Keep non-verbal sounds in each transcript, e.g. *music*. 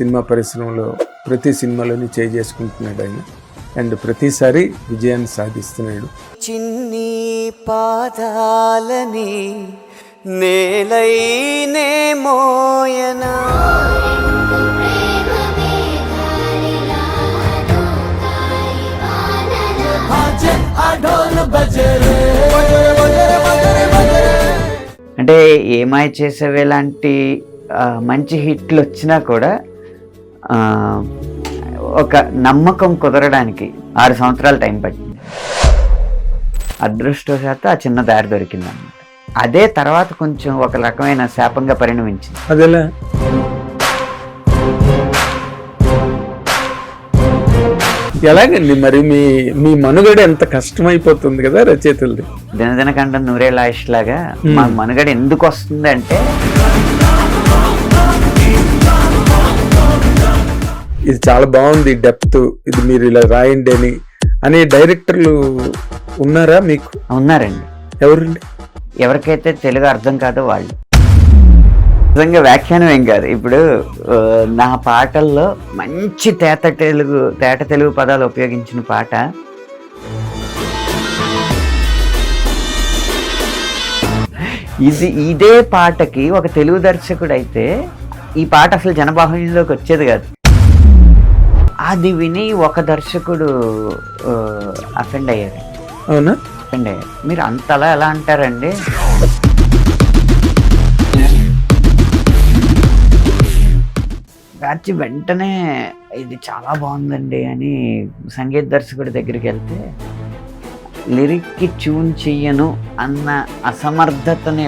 Cinema పరిశ్రమలో ప్రతి సినిమాలోని చేయి చేసుకుంటున్నాడు ఆయన. అండ్ ప్రతిసారి విజయాన్ని సాధిస్తున్నాడు. చిన్ని పాదాలని నేలైనే మోయనా అంటే ఏమాయ చేసేవే లాంటి ఆ, మంచి హిట్లు వచ్చినా కూడా ఒక నమ్మకం కుదరడానికి ఆరు సంవత్సరాల టైం పట్టింది. అదృష్టవశాత్తు ఆ చిన్న దారి దొరికింది అన్నమాట అదే తర్వాత కొంచెం ఒక రకమైన శాపంగా పరిణమించింది. అదెలా. ఎలాగండి మరి మీ మీ మనుగడ ఎంత కష్టమైపోతుంది కదా రచయితలది? దినదిన కంటే నూరేళ్ళ ఆయుష్ లాగా మా మనుగడ ఎందుకు వస్తుంది అంటే ఇది చాలా బాగుంది డెప్త్ ఇది మీరు ఇలా రాయండి అని. అనే డైరెక్టర్లు ఉన్నారా మీకు? ఉన్నారండి. ఎవరండి? ఎవరికైతే తెలుగు అర్థం కాదో వాళ్ళు. నిజంగా వ్యాఖ్యానం ఏం కాదు. ఇప్పుడు నా పాటల్లో మంచి తేట తెలుగు తేట తెలుగు పదాలు ఉపయోగించిన పాట. ఇది ఇదే పాటకి ఒక తెలుగు దర్శకుడు అయితే ఈ పాట అసలు జనబాహుల్యంలోకి వచ్చేది కాదు. అది విని ఒక దర్శకుడు అఫెండ్ అయ్యారు అవునా? అఫెండ్ అయ్యారు మీరు అంతలా ఎలా అంటారండి? రాచి వెంటనే ఇది చాలా బాగుందండి అని సంగీత దర్శకుడి దగ్గరికి వెళ్తే లిరిక్కి ట్యూన్ చెయ్యను అన్న అసమర్థతనే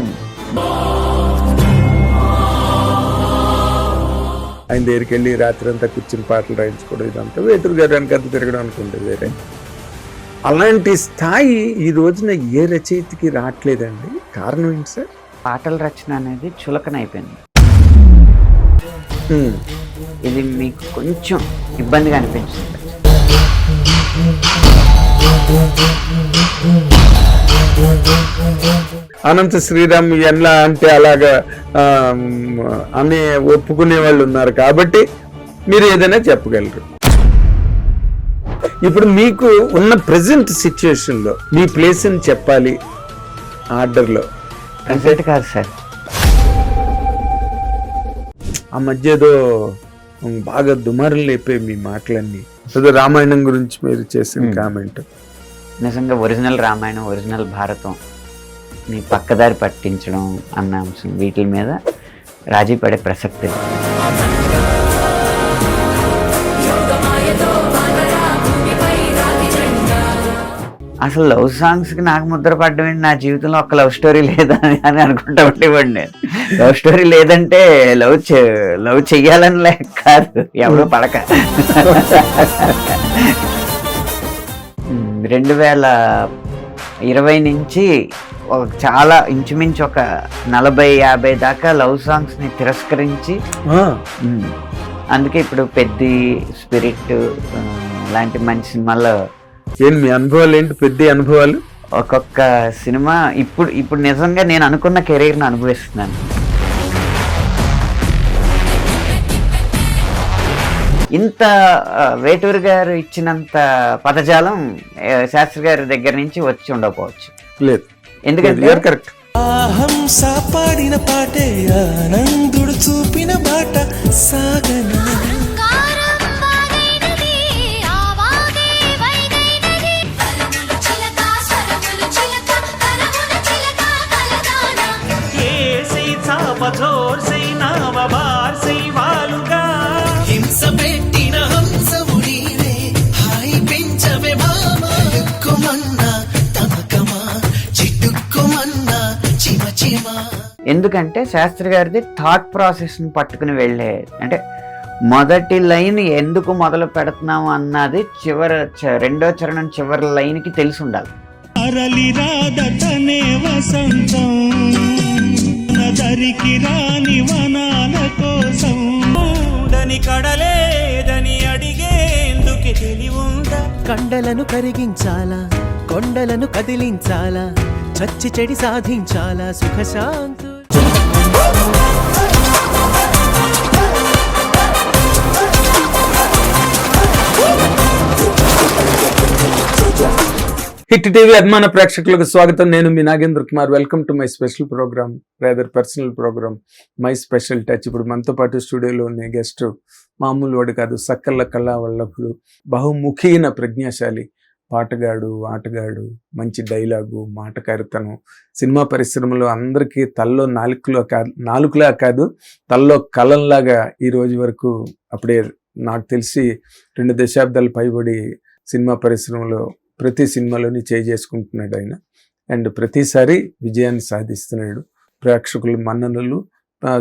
ఆయన దగ్గరికి వెళ్ళి రాత్రి అంతా కూర్చుని పాటలు రాయించుకోవడం ఇదంతా. వేటూరు గారు వెనకాల తిరగడం అనుకుంటుంది వేరే. అలాంటి స్థాయి ఈ రోజున ఏ రచయితకి రావట్లేదండి? కారణం ఏంటి సార్? పాటల రచన అనేది చులకన అయిపోయింది. ఇది మీకు కొంచెం ఇబ్బందిగా అనిపించింది. అనంత శ్రీరామ్ ఎలా అంటే అలాగా అని ఒప్పుకునే వాళ్ళు ఉన్నారు కాబట్టి మీరు ఏదైనా చెప్పగలరు. ఇప్పుడు మీకు ఉన్న ప్రజెంట్ సిచ్యుయేషన్లో మీ ప్లేస్ అని చెప్పాలి ఆర్డర్లో. రిజల్ట్ కాదు సార్. ఆ మధ్య ఏదో బాగా దుమారం లేపే మీ మాటలన్నీ. ఏదో రామాయణం గురించి మీరు చేసిన కామెంట్ నిజంగా ఒరిజినల్ రామాయణం ఒరిజినల్ భారతం. నీ పక్కదారి పట్టించడం అన్న అంశం. వీటి మీద రాజీ పడే ప్రసక్తి అసలు లవ్ సాంగ్స్కి నాకు ముద్ర పడ్డం ఏంటి? నా జీవితంలో ఒక లవ్ స్టోరీ లేదా అని అనుకుంటా ఉండేవాడిని నేను. లవ్ స్టోరీ లేదంటే లవ్ లవ్ చెయ్యాలని లేక కాదు. ఎవరో పడక. రెండు వేల ఇరవై నుంచి చాలా ఇంచుమించు ఒక నలభై యాభై దాకా లవ్ సాంగ్స్ని తిరస్కరించి ఉమ్, అందుకే ఇప్పుడు పెద్ది స్పిరిట్ లాంటి మంచి సినిమాల్లో ఏంటి మీ అనుభవాలు ఏంటి? పెద్ద అనుభవాలు? ఒక్కొక్క సినిమా ఇప్పుడు ఇప్పుడు నిజంగా నేను అనుకున్న కెరీర్ని అనుభవిస్తున్నాను. ఇంత వేటూరు గారు ఇచ్చినంత పదజాలం శాస్త్రి గారి దగ్గర నుంచి వచ్చి ఉండకపోవచ్చు. లేదు. ఎందుకంటే కరెక్ట్ హంస పాడిన పాటే ఆనందుడు చూపిన బాట సాగన. హింస పెట్టిన హంసముడి హాయి పెంచవే ఎక్కుమన్నా ఎందుకంటే శాస్త్రి గారిది థాట్ ప్రాసెస్ని పట్టుకుని వెళ్ళే అంటే మొదటి లైన్ ఎందుకు మొదలు పెడుతున్నాము అన్నది చివరి రెండో చరణం చివరి లైన్కి తెలిసి ఉండాలి. అరలి రాదటనే వసంతం నదరికి రాని వనాల కోసం. దని కడలేదని అడిగేందుకే తెలివుందా? కండలను కరిగించాలా కొండలను కదిలించాలా చచ్చి చెడి సాధించాలా సుఖశాంతు హిట్ టీవీ అభిమాన ప్రేక్షకులకు స్వాగతం. నేను మీ Nagendra Kumar. Welcome to my special program rather personal program my special touch ఇప్పుడు మనతో పాటు స్టూడియోలో ఉన్న గెస్ట్ మామూలు వాడు కాదు సక్కల్ల కళా వల్లభుడు బహుముఖీన ప్రజ్ఞాశాలి పాటగాడు ఆటగాడు మంచి డైలాగు మాటకారితనం సినిమా పరిశ్రమలో అందరికీ తల్లో నాలుకలో కాదు నాలుకలా కాదు తల్లో కలంలాగా ఈ రోజు వరకు అప్పుడే నాకు తెలిసి రెండు దశాబ్దాలు పైబడి సినిమా పరిశ్రమలో ప్రతి సినిమాలోని చేయి చేసుకుంటున్నాడు ఆయన. అండ్ ప్రతిసారి విజయాన్ని సాధిస్తున్నాడు. ప్రేక్షకుల మన్ననలు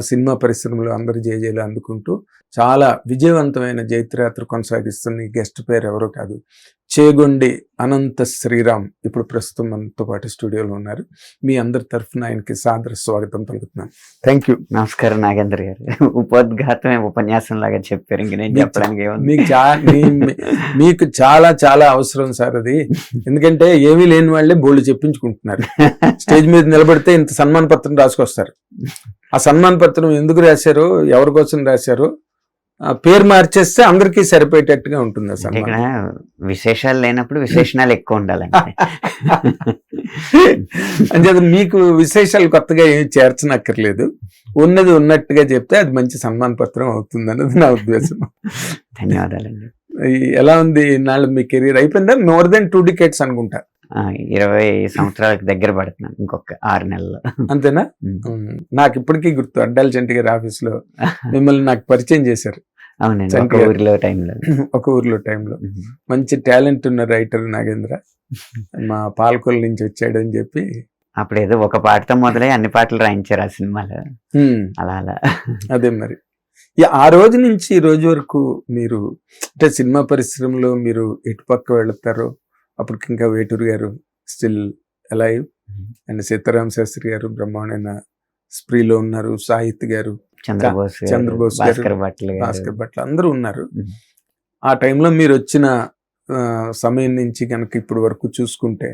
సినిమా పరిశ్రమలో అందరి జయజయలు అందుకుంటూ చాలా విజయవంతమైన జైత్రయాత్ర కొనసాగిస్తున్న ఈ గెస్ట్ పేరు ఎవరో కాదు. చేగొండి అనంత శ్రీరామ్. ఇప్పుడు ప్రస్తుతం మనతో పాటు స్టూడియోలో ఉన్నారు. మీ అందరి తరఫున ఆయనకి సాదర స్వాగతం పలుకుతున్నాను థ్యాంక్ యూ నమస్కారం నాగేంద్ర గారు. ఉపోద్ఘాతమే ఉపన్యాసం లాగా చెప్పారు. ఇంక నేను చెప్పడానికి మీకు మీకు చాలా చాలా అవసరం సార్ అది. ఎందుకంటే ఏమీ లేని వాళ్ళే బోళ్ళు చెప్పించుకుంటున్నారు. స్టేజ్ మీద నిలబడితే ఇంత సన్మాన పత్రం రాసుకొస్తారు. ఆ సన్మాన పత్రం ఎందుకు రాశారు? ఎవరి కోసం రాశారు? పేరు మార్చేస్తే అందరికీ సరిపోయేటట్టుగా ఉంటుంది అంటే ఇక్కడ విశేషాలు లేనప్పుడు విశేషణాలు ఎక్కువ ఉండాలంటే. అంచేత మీకు విశేషాలు కొత్తగా ఏమి చేర్చనక్కర్లేదు. ఉన్నది ఉన్నట్టుగా చెప్తే అది మంచి సన్మాన పత్రం అవుతుంది అన్నది నా ఉద్దేశం. ధన్యవాదాలండి. ఎలా ఉంది నాళ్ళు మీ కెరీర్ అయిపోయిందా? మోర్ దెన్ టూ డికెట్స్ అనుకుంటా. ఇరవై సంవత్సరాలకు దగ్గర పడుతున్నాను ఇంకొక ఆరు నెలల్లో. అంతేనా? నాకు ఇప్పటికీ గుర్తు అడ్డాల చంటి గారి ఆఫీస్లో *laughs* మిమ్మల్ని నాకు పరిచయం చేశారు. అవునండి *laughs* ఒక. ఊరిలో టైంలో. ఒక ఊర్లో టైంలో. మంచి టాలెంట్ ఉన్న రైటర్ నాగేంద్ర. *laughs* మా పాలకొల నుంచి వచ్చాడు అని చెప్పి. అప్పుడు ఏదో ఒక పాటతో మొదలై అన్ని పాటలు రాయించారు ఆ సినిమాలో. అలా అలా. అదే మరి. ఆ రోజు నుంచి ఈ రోజు వరకు మీరు అంటే సినిమా పరిశ్రమలో మీరు ఎటు పక్క వెళతారో అప్పటికి ఇంకా వేటూరు గారు still alive. And Sitaram Sastry గారు బ్రహ్మాండమైన స్ప్రీలో ఉన్నారు సాహిత్ గారు. చంద్రబోస్ చంద్రబోస్ భాస్కర్ భట్లు గారు. భాస్కర్ భట్ల అందరూ ఉన్నారు. ఆ టైంలో మీరు వచ్చిన సమయం నుంచి కనుక ఇప్పుడు వరకు చూసుకుంటే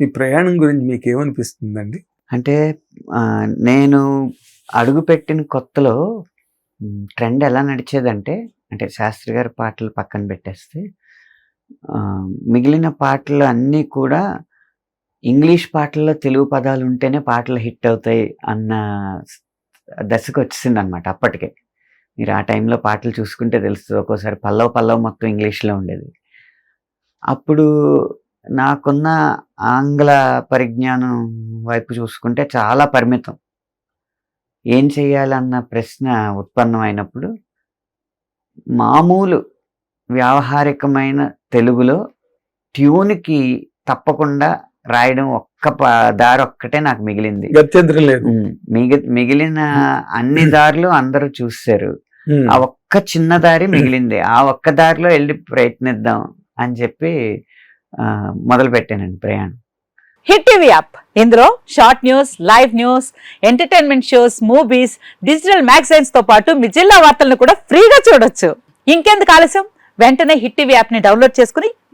మీ ప్రయాణం గురించి మీకు ఏమనిపిస్తుందండి అంటే నేను అడుగుపెట్టిన కొత్తలో ట్రెండ్ ఎలా నడిచేదంటే అంటే శాస్త్రి గారి పాటలు పక్కన పెట్టేస్తే మిగిలిన పాటలు అన్నీ కూడా ఇంగ్లీష్ పాటల్లో తెలుగు పదాలు ఉంటేనే పాటలు హిట్ అవుతాయి అన్న దశకు వచ్చింది అనమాట అప్పటికే. మీరు ఆ టైంలో పాటలు చూసుకుంటే తెలుస్తుంది ఒక్కోసారి పల్లవ పల్లవ మొత్తం ఇంగ్లీష్లో ఉండేది. అప్పుడు నాకున్న ఆంగ్ల పరిజ్ఞానం వైపు చూసుకుంటే చాలా పరిమితం. ఏం చేయాలన్న ప్రశ్న ఉత్పన్నమైనప్పుడు మామూలు వ్యావహారికమైన తెలుగులో ట్యూన్కి తప్పకుండా రాయడం ఒక్క దారి ఒక్కటే నాకు మిగిలింది. గత్యంతరం లేదు. మిగిలిన అన్ని దారులు అందరూ చూశారు. ఆ ఒక్క చిన్న దారి మిగిలింది. ఆ ఒక్క దారిలో వెళ్ళి ప్రయత్నిద్దాం అని చెప్పి మొదలు పెట్టానండి ప్రయాణం. Hit TV app. ఇందులో short news live news entertainment shows movies digital మ్యాగజైన్స్తో పాటు మీ జిల్లా వార్తలను కూడా ఫ్రీగా చూడొచ్చు. ఇంకెందుకు ఆలస్యం? వెంటనే హిట్ టీవీ యాప్ని డౌన్లోడ్ చేసుకుని